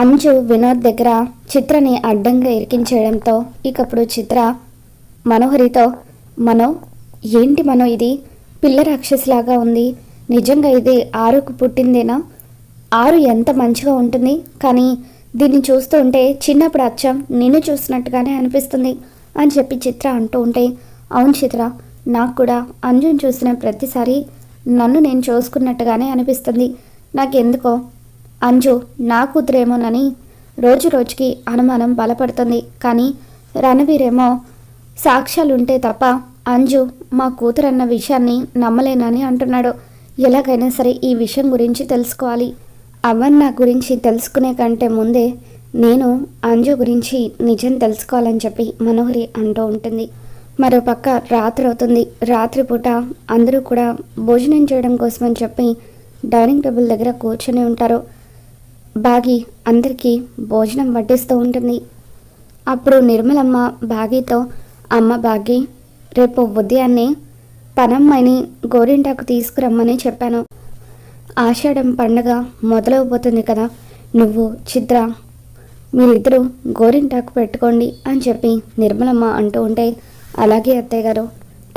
అంజు వినోద్ దగ్గర చిత్రని అడ్డంగా ఇరికించేయడంతో ఇకప్పుడు చిత్ర మనోహరితో మనో ఏంటి మనో ఇది? పిల్ల రాక్షసిలాగా ఉంది. నిజంగా ఇది ఆరుకు పుట్టిందేనా? ఆరు ఎంత మంచిగా ఉంటుంది? కానీ దీన్ని చూస్తూ ఉంటే చిన్నప్పుడు అచ్చం నిన్ను చూసినట్టుగానే అనిపిస్తుంది అని చెప్పి చిత్ర అంటూ ఉంటే అవును చిత్ర నాకు కూడా అంజుని చూసిన ప్రతిసారి నన్ను నేను చూసుకున్నట్టుగానే అనిపిస్తుంది. నాకు ఎందుకో అంజు నా కూతురేమోనని రోజు రోజుకి అనుమానం బలపడుతుంది. కానీ రణవీరేమో సాక్ష్యాలుంటే తప్ప అంజు మా కూతురు అన్న విషయాన్ని నమ్మలేనని అంటున్నాడు. ఎలాగైనా సరే ఈ విషయం గురించి తెలుసుకోవాలి. అవన్ నా గురించి తెలుసుకునే కంటే ముందే నేను అంజు గురించి నిజం తెలుసుకోవాలని చెప్పి మనోహరి అంటూ ఉంటుంది. మరోపక్క రాత్రి అవుతుంది. రాత్రిపూట అందరూ కూడా భోజనం చేయడం కోసమని చెప్పి డైనింగ్ టేబుల్ దగ్గర కూర్చొని ఉంటారు. బాగి అందరికీ భోజనం వడ్డిస్తూ ఉంటుంది. అప్పుడు నిర్మలమ్మ బాగీతో అమ్మ బాగి రేపు ఉదయాన్నే పనమ్మని గోరింటాకు తీసుకురమ్మని చెప్పాను. ఆషాఢం పండగ మొదలవబోతుంది కదా నువ్వు చిత్ర మీరిద్దరూ గోరింటాకు పెట్టుకోండి అని చెప్పి నిర్మలమ్మ అంటూ ఉంటే అలాగే అత్తయ్య గారు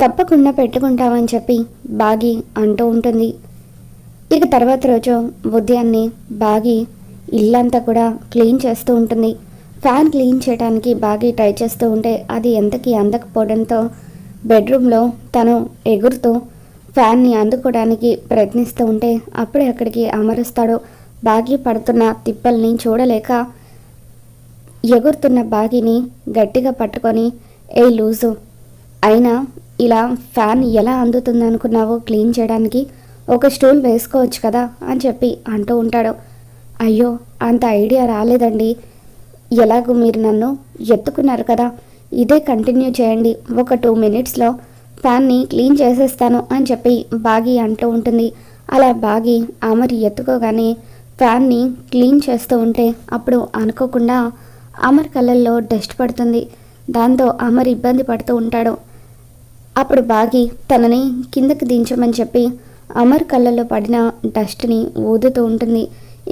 తప్పకుండా పెట్టుకుంటామని చెప్పి బాగి అంటూ ఉంటుంది. ఇక తర్వాత రోజు ఉదయాన్నే బాగి ఇల్లంతా కూడా క్లీన్ చేస్తూ ఉంటుంది. ఫ్యాన్ క్లీన్ చేయడానికి బాగా ట్రై చేస్తూ ఉంటే అది ఎంతకి అందకపోవడంతో బెడ్రూమ్లో తను ఎగురుతూ ఫ్యాన్ని అందుకోవడానికి ప్రయత్నిస్తూ ఉంటే అప్పుడే అక్కడికి అమరుస్తాడు. బాగి పడుతున్న తిప్పల్ని చూడలేక ఎగురుతున్న బాగిని గట్టిగా పట్టుకొని ఏ లూజు అయినా ఇలా ఫ్యాన్ ఎలా అందుతుంది అనుకున్నావో క్లీన్ చేయడానికి? ఒక స్టూల్ వేసుకోవచ్చు కదా? అని చెప్పి అంటూ ఉంటాడు. అయ్యో అంత ఐడియా రాలేదండి. ఎలాగో మీరు నన్ను ఎత్తుకున్నారు కదా. ఇదే కంటిన్యూ చేయండి. ఒక టూ మినిట్స్లో ఫ్యాన్ని క్లీన్ చేసేస్తాను అని చెప్పి బాగి అంటూ ఉంటుంది. అలా బాగి అమర్ ఎత్తుకోగానే ఫ్యాన్ని క్లీన్ చేస్తూ ఉంటే అప్పుడు అనుకోకుండా అమర్ కళ్ళల్లో డస్ట్ పడుతుంది. దాంతో అమర్ ఇబ్బంది పడుతూ ఉంటాడు. అప్పుడు బాగి తనని కిందకి దించమని చెప్పి అమర్ కళ్ళల్లో పడిన డస్ట్ని ఊదుతూ ఉంటుంది.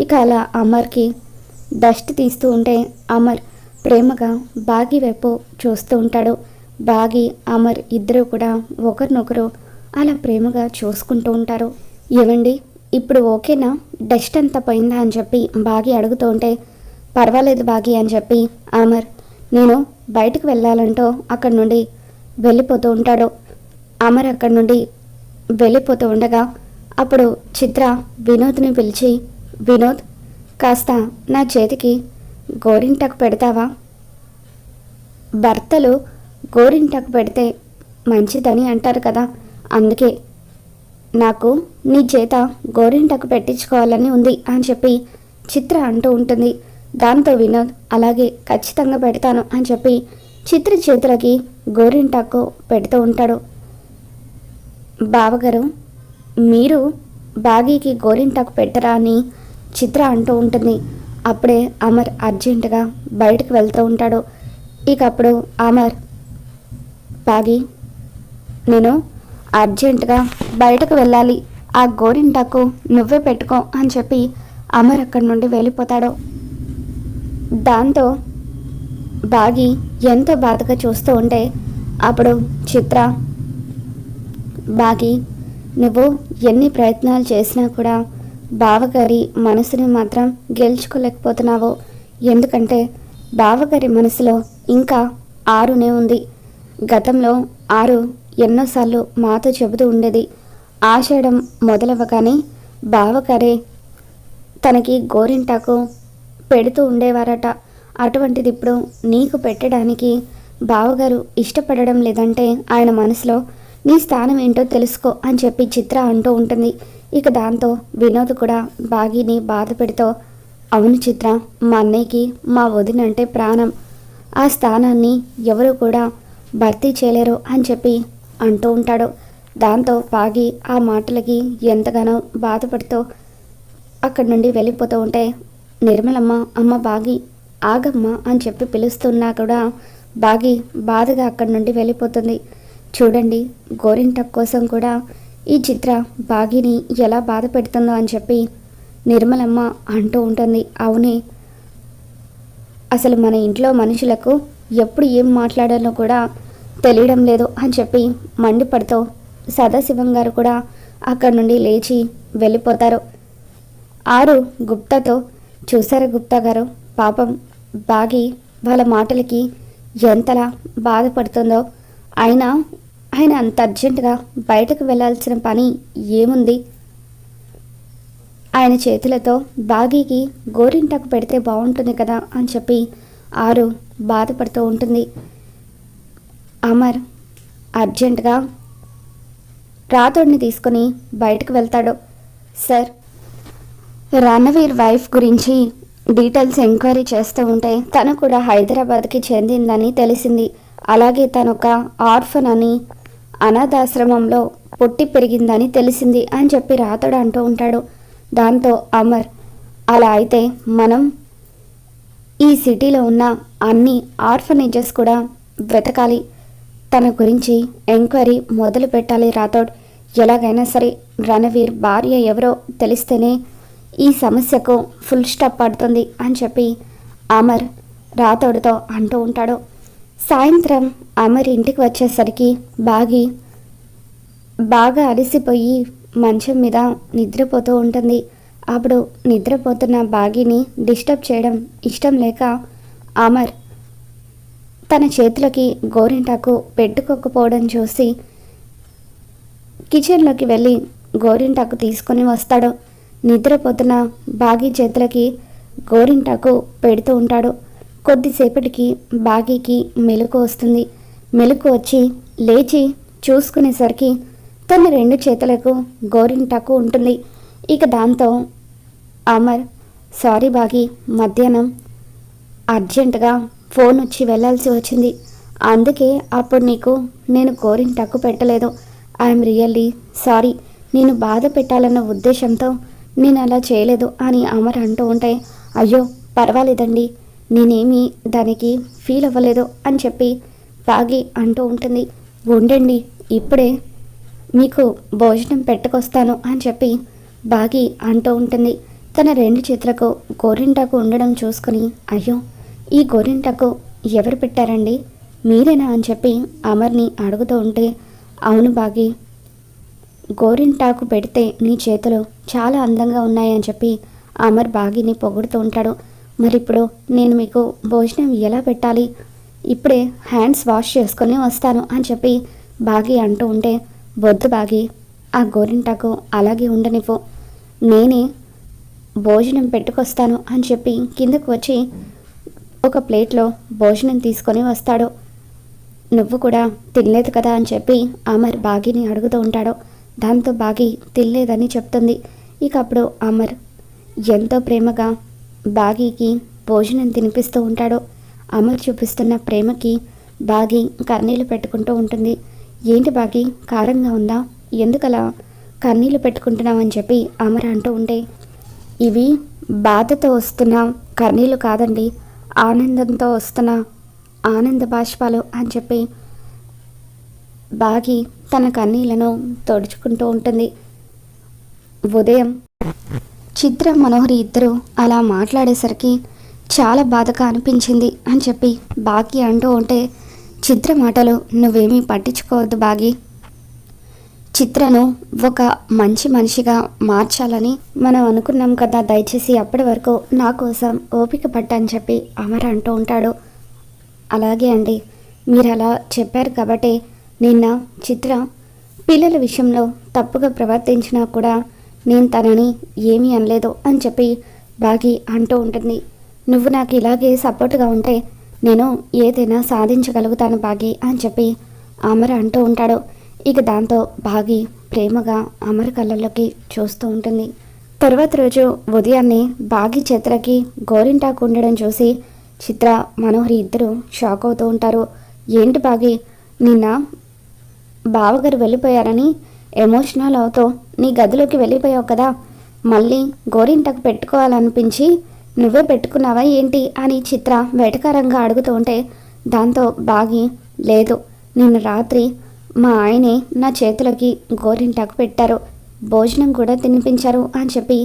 ఇక అలా అమర్కి డస్ట్ తీస్తూ ఉంటే అమర్ ప్రేమగా బాగి వైపు చూస్తూ ఉంటాడు. బాగి అమర్ ఇద్దరు కూడా ఒకరినొకరు అలా ప్రేమగా చూసుకుంటూ ఉంటారు. ఏవండి ఇప్పుడు ఓకేనా? డస్ట్ అంతా పోయిందా అని చెప్పి బాగి అడుగుతూ ఉంటే పర్వాలేదు బాగి అని చెప్పి అమర్ నేను బయటకు వెళ్ళాలంటూ అక్కడి నుండి వెళ్ళిపోతూ ఉంటాడు. అమర్ అక్కడి నుండి వెళ్ళిపోతూ ఉండగా అప్పుడు చిత్ర వినోద్ని పిలిచి వినోద్ కాస్త నా చేతికి గోరింటకు పెడతావా? భర్తలు గోరింటకు పెడితే మంచిదని అంటారు కదా అందుకే నాకు నీ చేత గోరింటకు పెట్టించుకోవాలని ఉంది అని చెప్పి చిత్ర అంటూ ఉంటుంది. దాంతో వినోద్ అలాగే ఖచ్చితంగా పెడతాను అని చెప్పి చిత్ర చేతులకి గోరింటాకు పెడుతూ ఉంటాడు. బావగారు మీరు బాగీకి గోరింటాకు పెట్టరా అని చిత్ర అంటూ ఉంటుంది. అప్పుడే అమర్ అర్జెంటుగా బయటకు వెళ్తూ ఉంటాడు. ఇక అప్పుడు అమర్ బాగి నేను అర్జెంటుగా బయటకు వెళ్ళాలి. ఆ గోరింటాకు నువ్వే పెట్టుకో అని చెప్పి అమర్ అక్కడి నుండి వెళ్ళిపోతాడు. దాంతో బాగి ఎంతో బాధగా చూస్తూ ఉంటే అప్పుడు చిత్ర బాగి నువ్వు ఎన్ని ప్రయత్నాలు చేసినా కూడా బావగారి మనసుని మాత్రం గెలుచుకోలేకపోతున్నావు. ఎందుకంటే బావగారి మనసులో ఇంకా ఆరునే ఉంది. గతంలో ఆరు ఎన్నోసార్లు మాతో చెబుతూ ఉండేది. ఆషాఢం మొదలవ్వగానే బావగారే తనకి గోరింటాకు పెడుతూ ఉండేవారట. అటువంటిది ఇప్పుడు నీకు పెట్టడానికి బావగారు ఇష్టపడడం లేదంటే ఆయన మనసులో నీ స్థానం ఏంటో తెలుసుకో అని చెప్పి చిత్ర అంటూ ఉంటుంది. ఇక దాంతో వినోద్ కూడా బాగిని బాధ పెడుతూ అవును చిత్ర మా అన్నయ్యకి మా వదిన అంటే ప్రాణం. ఆ స్థానాన్ని ఎవరు కూడా భర్తీ చేయలేరు అని చెప్పి అంటూ ఉంటాడు. దాంతో బాగి ఆ మాటలకి ఎంతగానో బాధపడుతూ అక్కడి నుండి వెళ్ళిపోతూ ఉంటే నిర్మలమ్మ అమ్మ బాగి ఆగమ్మ అని చెప్పి పిలుస్తున్నా కూడా బాగి బాధగా అక్కడి నుండి వెళ్ళిపోతుంది. చూడండి గోరింటక్ కోసం కూడా ఈ చిత్ర బాగిని ఎలా బాధ పెడుతుందో అని చెప్పి నిర్మలమ్మ అంటూ ఉంటుంది. అవునే అసలు మన ఇంట్లో మనుషులకు ఎప్పుడు ఏం మాట్లాడాలో కూడా తెలియడం లేదు అని చెప్పి మండిపడుతూ సదాశివం గారు కూడా అక్కడి నుండి లేచి వెళ్ళిపోతారు. ఆరు గుప్తాతో చూసారా గుప్తా గారు పాపం బాగి వాళ్ళ మాటలకి ఎంతలా బాధపడుతుందో. అయినా ఆయన అంత అర్జెంటుగా బయటకు వెళ్ళాల్సిన పని ఏముంది? ఆయన చేతులతో బాగీకి గోరింటాకు పెడితే బాగుంటుంది కదా అని చెప్పి ఆరు బాధపడుతూ ఉంటుంది. అమర్ అర్జెంటుగా రాతోడిని తీసుకొని బయటకు వెళ్తాడు. సార్ రణవీర్ వైఫ్ గురించి డీటెయిల్స్ ఎంక్వైరీ చేస్తూ ఉంటే తను కూడా హైదరాబాద్కి చెందిందని తెలిసింది. అలాగే తను ఒక ఆర్ఫన్ అని అనాథాశ్రమంలో పుట్టి పెరిగిందని తెలిసింది అని చెప్పి రాతోడు అంటూ ఉంటాడు. దాంతో అమర్ అలా అయితే మనం ఈ సిటీలో ఉన్న అన్ని ఆర్ఫనేజెస్ కూడా వెతకాలి. తన గురించి ఎంక్వైరీ మొదలు పెట్టాలి రాథోడ్ ఎలాగైనా సరే రణవీర్ భార్య ఎవరో తెలిస్తేనే ఈ సమస్యకు ఫుల్ స్టాప్ పడుతుంది అని చెప్పి అమర్ రాథోడ్తో అంటూ ఉంటాడు. సాయంత్రం అమర్ ఇంటికి వచ్చేసరికి బాగి బాగా అలసిపోయి మంచం మీద నిద్రపోతూ ఉంటుంది. అప్పుడు నిద్రపోతున్న బాగిని డిస్టర్బ్ చేయడం ఇష్టం లేక అమర్ తన చేతులకి గోరింటాకు పెట్టుకోకపోవడం చూసి కిచెన్లోకి వెళ్ళి గోరింటాకు తీసుకొని వస్తాడు. నిద్రపోతున్న బాగి చేతులకి గోరింటాకు పెడుతూ ఉంటాడు. కొద్దిసేపటికి బాగీకి మెలకు వస్తుంది. మెలకు వచ్చి లేచి చూసుకునేసరికి తన రెండు చేతులకు గోరింటాకు ఉంటుంది. ఇక దాంతో అమర్ సారీ బాగి మధ్యాహ్నం అర్జెంటుగా ఫోన్ వచ్చి వెళ్ళాల్సి వచ్చింది. అందుకే అప్పుడు నీకు నేను గోరింటాకు పెట్టలేదు. I'm really sorry. నేను బాధ పెట్టాలన్న ఉద్దేశంతో నేను అలా చేయలేదు అని అమర్ అంటూ ఉంటే అయ్యో పర్వాలేదండి. నేనేమి దానికి ఫీల్ అవ్వలేదు అని చెప్పి బాగి అంటూ ఉంటుంది. ఉండండి ఇప్పుడే మీకు భోజనం పెట్టుకొస్తాను అని చెప్పి బాగి అంటూ ఉంటుంది. తన రెండు చేతులకు గోరింటాకు ఉండడం చూసుకుని అయ్యో ఈ గోరింటాకు ఎవరు పెట్టారండి? మీరేనా? అని చెప్పి అమర్ని అడుగుతూ ఉంటే అవును బాగి గోరింటాకు పెడితే నీ చేతులు చాలా అందంగా ఉన్నాయని చెప్పి అమర్ బాగిని పొగుడుతూ ఉంటాడు. మరి ఇప్పుడు నేను మీకు భోజనం ఎలా పెట్టాలి? ఇప్పుడే హ్యాండ్స్ వాష్ చేసుకొని వస్తాను అని చెప్పి బాగి అంటూ ఉంటే వద్దు బాగి ఆ గోరింటాకు అలాగే ఉండనివ్వు. నేనే భోజనం పెట్టుకొస్తాను అని చెప్పి కిందకు వచ్చి ఒక ప్లేట్లో భోజనం తీసుకొని వస్తాడు. నువ్వు కూడా తినలేదు కదా అని చెప్పి అమర్ బాగిని అడుగుతూ ఉంటాడు. దాంతో బాగి తినలేదని చెప్తుంది. ఇక అప్పుడు అమర్ ఎంతో ప్రేమగా బాగీకి భోజనం తినిపిస్తూ ఉంటాడు. అమలు చూపిస్తున్న ప్రేమకి బాగి కన్నీళ్ళు పెట్టుకుంటూ ఉంటుంది. ఏంటి బాగి కారంగా ఉందా? ఎందుకలా కన్నీళ్ళు పెట్టుకుంటున్నామని చెప్పి అమర అంటూ ఉంటే ఇవి బాధతో వస్తున్న కన్నీళ్ళు కాదండి. ఆనందంతో వస్తున్న ఆనంద బాష్పాలు అని చెప్పి బాగి తన కన్నీళ్ళను తొడుచుకుంటూ ఉంటుంది. ఉదయం చిత్ర మనోహరి ఇద్దరు అలా మాట్లాడేసరికి చాలా బాధగా అనిపించింది అని చెప్పి బాగి అంటూ ఉంటే చిత్ర మాటలు నువ్వేమీ పట్టించుకోవద్దు బాగి చిత్రను ఒక మంచి మనిషిగా మార్చాలని మనం అనుకున్నాం కదా దయచేసి అప్పటి వరకు నా కోసం ఓపిక పట్టని చెప్పి అమర్ అంటూ ఉంటాడు. అలాగే అండి మీరు అలా చెప్పారు కాబట్టి నిన్న చిత్ర పిల్లల విషయంలో తప్పుగా ప్రవర్తించినా కూడా నేను తనని ఏమీ అనలేదు అని చెప్పి బాగి అంటూ ఉంటుంది. నువ్వు నాకు ఇలాగే సపోర్ట్గా ఉంటే నేను ఏదైనా సాధించగలుగుతాను బాగి అని చెప్పి అమర్ అంటూ ఉంటాడు. ఇక దాంతో బాగి ప్రేమగా అమర్ కళ్ళల్లోకి చూస్తూ ఉంటుంది. తర్వాత రోజు ఉదయాన్నే బాగి చిత్రకి గోరింటాకు ఉండడం చూసి చిత్ర మనోహరి ఇద్దరు షాక్ అవుతూ ఉంటారు. ఏంటి బాగి నిన్న బావగారు వెళ్ళిపోయారని ఎమోషనల్ అవుతూ నీ గదిలోకి వెళ్ళిపోయావు కదా. మళ్ళీ గోరింటకు పెట్టుకోవాలనిపించి నువ్వే పెట్టుకున్నావా ఏంటి అని చిత్ర వెటకారంగా అడుగుతూ ఉంటే దాంతో బాగి లేదు నిన్న రాత్రి మా ఆయనే నా చేతిలోకి గోరింటాకు పెట్టారు. భోజనం కూడా తినిపించారు అని చెప్పి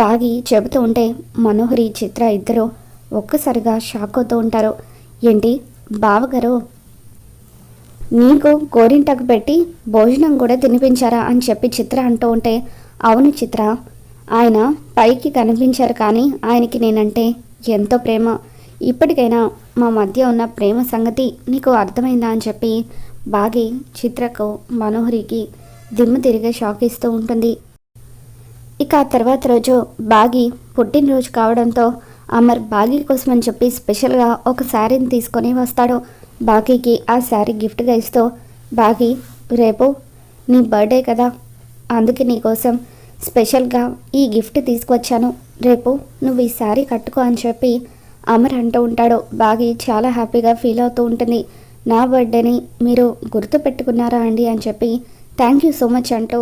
బాగి చెబుతూ ఉంటే మనోహరి చిత్ర ఇద్దరు ఒక్కసారిగా షాక్ అవుతూ ఉంటారు. ఏంటి బావగారు? నీకు గోరింటకు పెట్టి భోజనం కూడా తినిపించారా అని చెప్పి చిత్ర అంటూ ఉంటే అవును చిత్ర. ఆయన పైకి కనిపించారు కానీ ఆయనకి నేనంటే ఎంతో ప్రేమ. ఇప్పటికైనా మా మధ్య ఉన్న ప్రేమ సంగతి నీకు అర్థమైందా అని చెప్పి బాగి చిత్రకు మనోహరికి దిమ్మ తిరిగే షాక్ ఇస్తూ ఉంటుంది. ఇక ఆ తర్వాత రోజు బాగి పుట్టినరోజు కావడంతో అమర్ బాగి కోసం అని చెప్పి స్పెషల్గా ఒక శారీని తీసుకొని వస్తాడు. బాకీకి ఆ శారీ గిఫ్ట్గా ఇస్తూ బాకీ రేపు నీ బర్త్డే కదా అందుకే నీకోసం స్పెషల్గా ఈ గిఫ్ట్ తీసుకొచ్చాను రేపు నువ్వు ఈ శారీ కట్టుకో అని చెప్పి అమర్ అంటూ ఉంటాడు. బాగి చాలా హ్యాపీగా ఫీల్ అవుతూ ఉంటుంది. నా బర్త్డేని మీరు గుర్తు పెట్టుకున్నారా అండి అని చెప్పి థ్యాంక్ యూ సో మచ్ అంటూ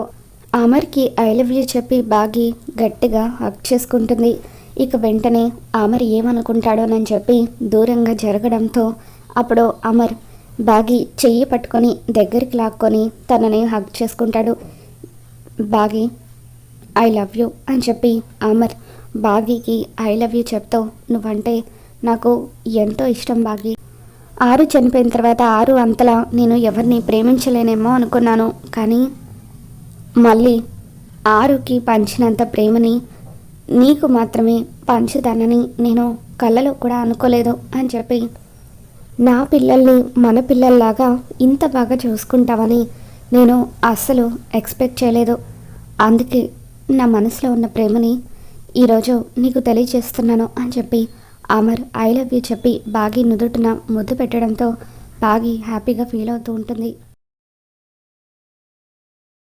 అమర్కి ఐ లవ్ యూ చెప్పి బాగి గట్టిగా హక్ చేసుకుంటుంది. ఇక వెంటనే అమర్ ఏమనుకుంటాడోనని చెప్పి దూరంగా జరగడంతో అప్పుడు అమర్ బాగి చెయ్యి పట్టుకొని దగ్గరికి లాక్కొని తనని హక్ చేసుకుంటాడు. బాగి ఐ లవ్ యూ అని చెప్పి అమర్ బాగీకి ఐ లవ్ యూ చెప్తావు నువ్వంటే నాకు ఎంతో ఇష్టం బాగి. ఆరు చనిపోయిన తర్వాత ఆరు అంతలా నేను ఎవరిని ప్రేమించలేనేమో అనుకున్నాను. కానీ మళ్ళీ ఆరుకి పంచినంత ప్రేమని నీకు మాత్రమే పంచుతానని నేను కళ్ళలో కూడా అనుకోలేదు అని చెప్పి నా పిల్లల్ని మన పిల్లల్లాగా ఇంత బాగా చూసుకుంటావని నేను అస్సలు ఎక్స్పెక్ట్ చేయలేదు. అందుకే నా మనసులో ఉన్న ప్రేమని ఈరోజు నీకు తెలియజేస్తున్నాను అని చెప్పి అమర్ ఐ లవ్ యూ చెప్పి బాగి నుదుటిన ముద్దు పెట్టడంతో బాగి హ్యాపీగా ఫీల్ అవుతూ ఉంటుంది.